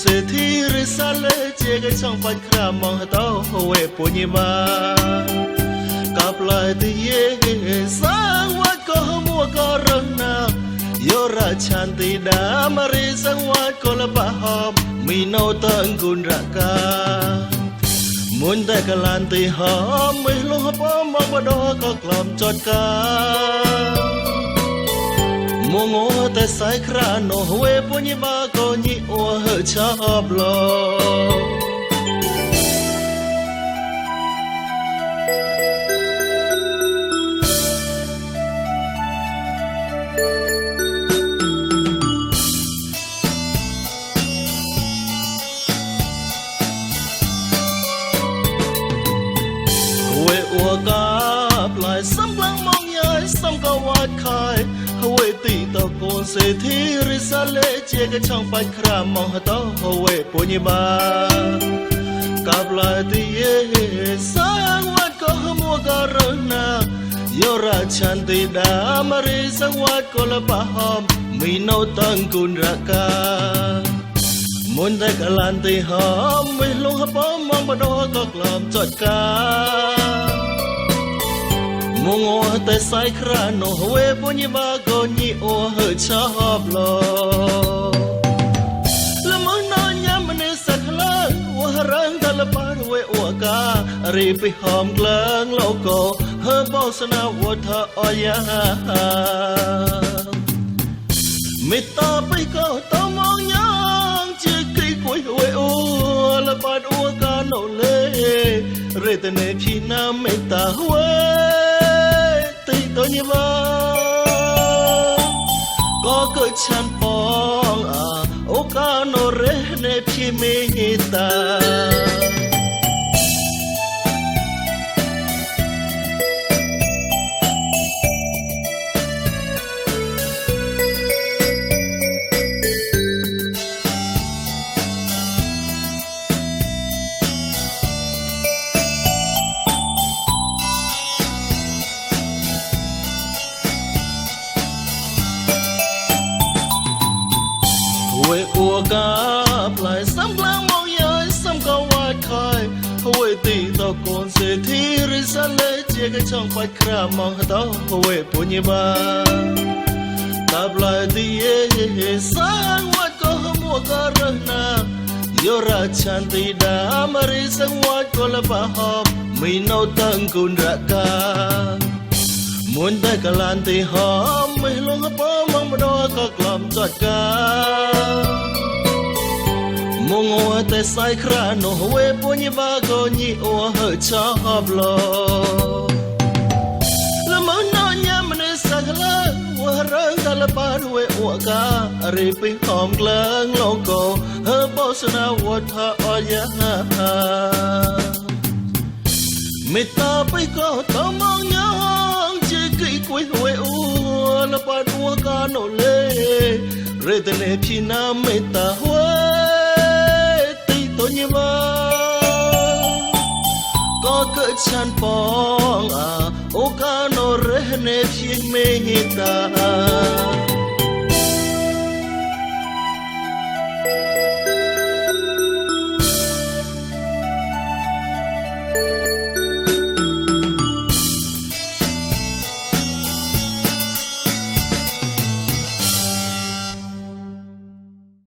ስትይ ርሳለች የገይሰንኳኝ ክራማህታ ሆዌ ፖኝማ ቃፕላትዬ ሳዋኮህም ወቀረና ዮራ ቻንቲዳ መሪ ሰዋ ኮለባሆም ሚኖ ተንጉንራካ muốn ta cả lan tì hóm mới lo hấp ôm mà qua đó có lòng chót cao มงอแต่สายครานอเวปุญบาก็ญิอวชอบลอ我刚。 ទីតកូនសេធីរិសាលេជាកឆងបាច់ក្រាមងតហួយពុញបាកាប្លាយទីយេសាងវាត់ក៏មួក៏រណាយោរាឆានទីដាមរិសងវាត់ក៏លបហមមីណូតងគុនរកាមុនតែកលានទីហមមិនលងហបមកបដក៏ក្លំចត់កាម ងអតែសៃក្រានោវេពុញបាកូញីអូហឆាប់ឡោលមណញ៉ាំនេះសក្លាវរងតលបាវេអូការីពីហមក្លងលោកោហបោសនាវថាអយាមេត្តាបៃក៏តមងញ៉ាងជាគីគួយអួយអូលបាត់អួកាណូលេរេតនេភីណាមេត្ตัวนี้บ่ก็เกิดฉันปองอ่ะโอกาโนเรเนพี่เมตตา កាប្លាយសំក្លាងមកយាយសំក៏វាត់ខายហួយទីតកូនសេធីរិសាលេជាកចង់បាច់ក្រាមកតោហួយពុញបាតាប្លាយទីយេសាងវាត់ក៏មួក៏រណាយោរាឆានទីដាមរិសងវាត់ក៏លបហបមីណូតងគុនរកាមុនតែកលានទីហមមិនលងពមកបដក៏ក្លំចត់កា មងអតែសៃក្រានោវេពុញបាក៏ញីអូហឆាប់ឡោលមណញ៉ាមនេះសក្លាវរងតលបារវេអូការីពីហមក្លងលោកោហបោសនាវថាអយាមេត្តាបៃក៏តមងញ៉ាងជាគីគួយហួយអូលបាត់អួកាណូលេរេតនេភីណាមេត្តាហួយ tonyewa ko ke chan pong a o ka no rehne phik me ta